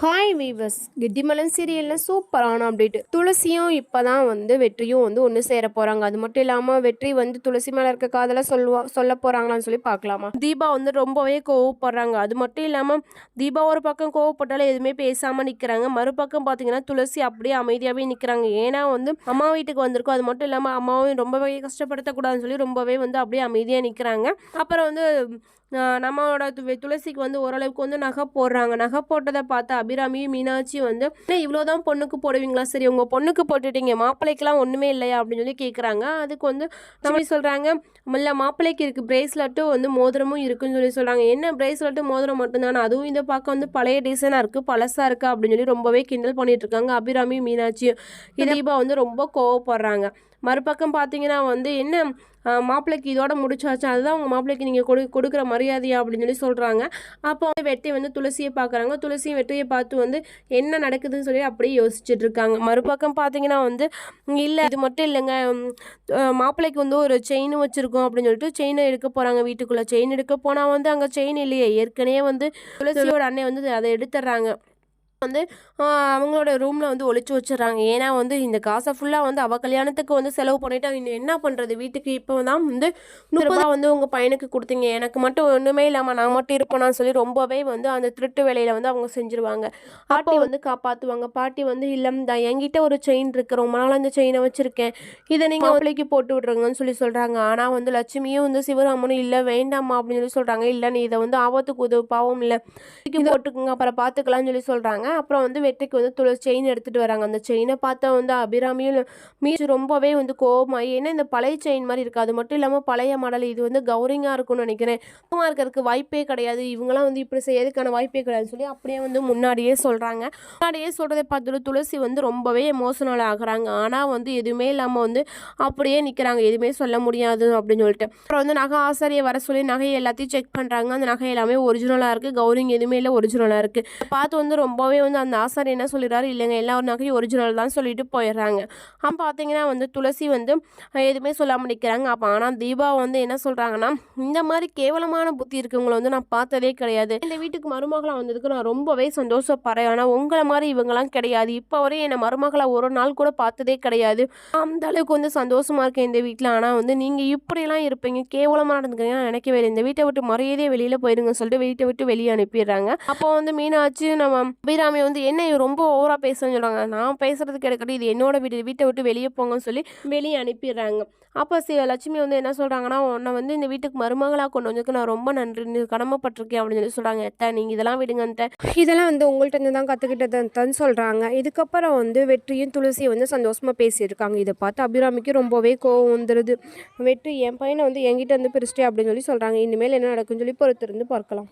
Hi viewers கெட்டிமலன் சீரியலில் சூப்பரான update துளசியும் இப்போ தான் வந்து வெற்றியும் வந்து ஒன்று சேர போகிறாங்க அது மட்டும் இல்லாமல் வெற்றி வந்து துளசி மேலே இருக்க காதலை சொல்லுவா சொல்ல போகிறாங்களான்னு சொல்லி பார்க்கலாமா? தீபா வந்து ரொம்பவே கோவப்படுறாங்க. அது மட்டும் இல்லாமல் தீபா ஒரு பக்கம் கோவப்பட்டாலும் எதுவுமே பேசாமல் நிற்கிறாங்க மறுபக்கம் பார்த்தீங்கன்னா துளசி அப்படியே அமைதியாகவே நிற்கிறாங்க ஏன்னா வந்து அம்மா வீட்டுக்கு வந்திருக்கோம். அது மட்டும் இல்லாமல் அம்மாவையும் ரொம்பவே கஷ்டப்படுத்தக்கூடாதுன்னு சொல்லி ரொம்பவே வந்து அப்படியே அமைதியாக நிற்கிறாங்க அப்புறம் வந்து நம்மளோட துளசிக்கு வந்து ஓரளவுக்கு வந்து நகை போடுறாங்க. நகை போட்டதை பார்த்து அபிராமியும் மீனாட்சியும் வந்து "என்ன இவ்வளோதான் பொண்ணுக்கு போடுவீங்களா? சரி உங்கள் பொண்ணுக்கு போட்டுட்டீங்க. மாப்பிள்ளைக்கெல்லாம் ஒன்றுமே இல்லையா? அப்படின்னு சொல்லி கேட்குறாங்க அதுக்கு வந்து நம்ம சொல்கிறாங்க இல்லை மாப்பிள்ளைக்கு இருக்குது பிரேஸ்லெட்டும் வந்து மோதிரமும் இருக்குன்னு சொல்லி சொல்கிறாங்க என்ன பிரேஸ்லெட்டும் மோதிரம் மட்டும்தானே? அதுவும் இதை பார்க்க வந்து பழைய டிசைனாக இருக்குது பழசாக இருக்கா அப்படின்னு சொல்லி ரொம்பவே கிண்டல் பண்ணிட்டு இருக்காங்க அபிராமி மீனாட்சியும். தீபா வந்து ரொம்ப கோவப்படுறாங்க. மறுபக்கம் பார்த்தீங்கன்னா வந்து என்ன மாப்பிள்ளைக்கு இதோட முடிச்சாச்சு? அதுதான் உங்கள் மாப்பிள்ளைக்கு நீங்கள் கொடு கொடுக்குற மரியாதையா? அப்படின்னு சொல்லி சொல்கிறாங்க அப்போ வந்து வெட்டி வந்து துளசியை பார்க்குறாங்க. துளசியும் வெற்றியை பார்த்து வந்து என்ன நடக்குதுன்னு சொல்லி அப்படியே யோசிச்சுட்டு இருக்காங்க. மறுபக்கம் பார்த்தீங்கன்னா வந்து இல்லை இது மட்டும் இல்லைங்க. மாப்பிள்ளைக்கு வந்து ஒரு செயின் வச்சுருக்கோம். அப்படின்னு சொல்லிட்டு செயினை எடுக்க போகிறாங்க வீட்டுக்குள்ளே. செயின் எடுக்க போனால் வந்து அங்கே செயின் இல்லையே. ஏற்கனவே வந்து துளசியோட அண்ணன் வந்து அதை எடுத்துடுறாங்க. வந்து அவங்களோட ரூமில் வந்து ஒளிச்சு வச்சிடறாங்க. ஏன்னா வந்து இந்த காசை ஃபுல்லாக வந்து அவள் கல்யாணத்துக்கு வந்து செலவு பண்ணிட்டு இன்னும் என்ன பண்ணுறது வீட்டுக்கு இப்போ தான் வந்து நூறு ரூபாய் வந்து உங்கள் பையனுக்கு கொடுத்தீங்க. எனக்கு மட்டும் ஒன்றுமே இல்லாமல் நான் மட்டும் இருப்பேனான்னு சொல்லி ரொம்பவே வந்து அந்த திருட்டு வேலையில் வந்து அவங்க செஞ்சுருவாங்க. பாட்டி வந்து காப்பாற்றுவாங்க பாட்டி வந்து இல்லை தான் என்கிட்ட ஒரு செயின் இருக்கு. ரொம்ப நாள் அந்த செயினை வச்சுருக்கேன். இதை நீங்கள் மாப்பிள்ளைக்கு போட்டு விட்ருங்கன்னு சொல்லி சொல்கிறாங்க ஆனால் வந்து லட்சுமியும் வந்து சிவராமனும் இல்லை வேண்டாம்மா அப்படின்னு சொல்லி சொல்கிறாங்க இல்லை நீ இதை வந்து ஆபத்துக்கு உதவு பாவம் இல்லை. போட்டுக்குங்க. அப்புறம் பார்த்துக்கலாம்னு சொல்லி சொல்கிறாங்க அப்புறம் வந்து வெற்றிக்கு வந்து துளசி செயின் எடுத்துகிட்டு வராங்க. அந்த செயினை பார்த்தா வந்து அபிராமியும் மீச்சு ரொம்பவே வந்து கோவமாயி ஏன்னா இந்த பழைய செயின் மாதிரி இருக்குது. அது மட்டும் இல்லாமல் பழைய மாடல். இது வந்து கௌரிங்காக இருக்கும்னு நினைக்கிறேன். சும்மா இருக்கிறதுக்கு வாய்ப்பே கிடையாது. இவங்களாம் வந்து இப்படி செய்யறதுக்கான வாய்ப்பே கிடையாதுன்னு சொல்லி அப்படியே வந்து முன்னாடியே சொல்கிறாங்க முன்னாடியே சொல்கிறத பார்த்துட்டு துளசி வந்து ரொம்பவே எமோஷனல் ஆகுறாங்க. ஆனால் வந்து எதுவுமே இல்லாமல் வந்து அப்படியே நிற்கிறாங்க எதுவுமே சொல்ல முடியாது அப்படின்னு சொல்லிட்டு. அப்புறம் வந்து நகை ஆசாரியை வர சொல்லி நகையை எல்லாத்தையும் செக் பண்ணுறாங்க அந்த நகை எல்லாமே ஒரிஜினலாக இருக்குது கௌரிங் எதுவுமே இல்லை ஒரிஜினலாக இருக்குது பார்த்து வந்து ரொம்பவே வந்து அந்த ஆசார் என்ன சொல்லிடுறாரு? இல்லைங்க எல்லா நகையும் ஒரிஜினல் தான் சொல்லிட்டு போயிடுறாங்க. அப்போ பார்த்தீங்கன்னா வந்து துளசி வந்து எதுவுமே சொல்லாமல் நிற்கிறாங்க அப்போ ஆனால் தீபா வந்து என்ன சொல்கிறாங்கன்னா இந்த மாதிரி கேவலமான புத்தி இருக்கிறவங்களை வந்து நான் பார்த்ததே கிடையாது. இந்த வீட்டுக்கு மருமகளாக வந்ததுக்கு நான் ரொம்பவே சந்தோஷப்படுறேன். ஆனால் உங்களை மாதிரி இவங்கெல்லாம் கிடையாது. இப்போ வரையும் என்னை மருமகளாக ஒரு நாள் கூட பார்த்ததே கிடையாது. அந்த அளவுக்கு வந்து சந்தோஷமாக இருக்கேன் இந்த வீட்டில் ஆனால் வந்து நீங்கள் இப்படிலாம் இருப்பீங்க கேவலமாக நடந்துக்கிறீங்க நான் நினைக்கவே இல்லை. இந்த வீட்டை விட்டு மறையதே வெளியில் போயிருங்க சொல்லிட்டு வீட்டை விட்டு வெளியே அனுப்பிடுறாங்க. அப்போ வந்து மீனாட்சி நம்ம அபிராமி வந்து என்ன ரொம்ப ஓவராக பேசுன்னு சொல்கிறாங்க நான் பேசுறதுக்கு எடுக்கட்டும். இது என்னோட வீடு. வீட்டை விட்டு வெளியே போங்கன்னு சொல்லி வெளியே அனுப்பிடுறாங்க. அப்போ சி லட்சுமி வந்து என்ன சொல்கிறாங்கன்னா உன்னை வந்து இந்த வீட்டுக்கு மருமகளாக கொண்டு வந்ததுக்கு நான் ரொம்ப நன்றி. கடமைப்பட்டிருக்கேன் அப்படின்னு சொல்லி சொல்கிறாங்க எத்த நீங்கள் இதெல்லாம் விடுங்கன்ட்ட இதெல்லாம் வந்து உங்கள்கிட்ட இருந்து தான் கற்றுக்கிட்டதுன்னு சொல்கிறாங்க இதுக்கப்புறம் வந்து வெற்றியும் துளசியும் வந்து சந்தோஷமாக பேசியிருக்காங்க. இதை பார்த்து அபிராமிக்கு ரொம்பவே கோவம் வந்துடுது வெற்றி என் பையனை வந்து என்கிட்ட வந்து பிரிச்சிட்டே அப்படின்னு சொல்லி சொல்கிறாங்க இனிமேல் என்ன நடக்குன்னு சொல்லி பொறுத்திருந்து பார்க்கலாம்.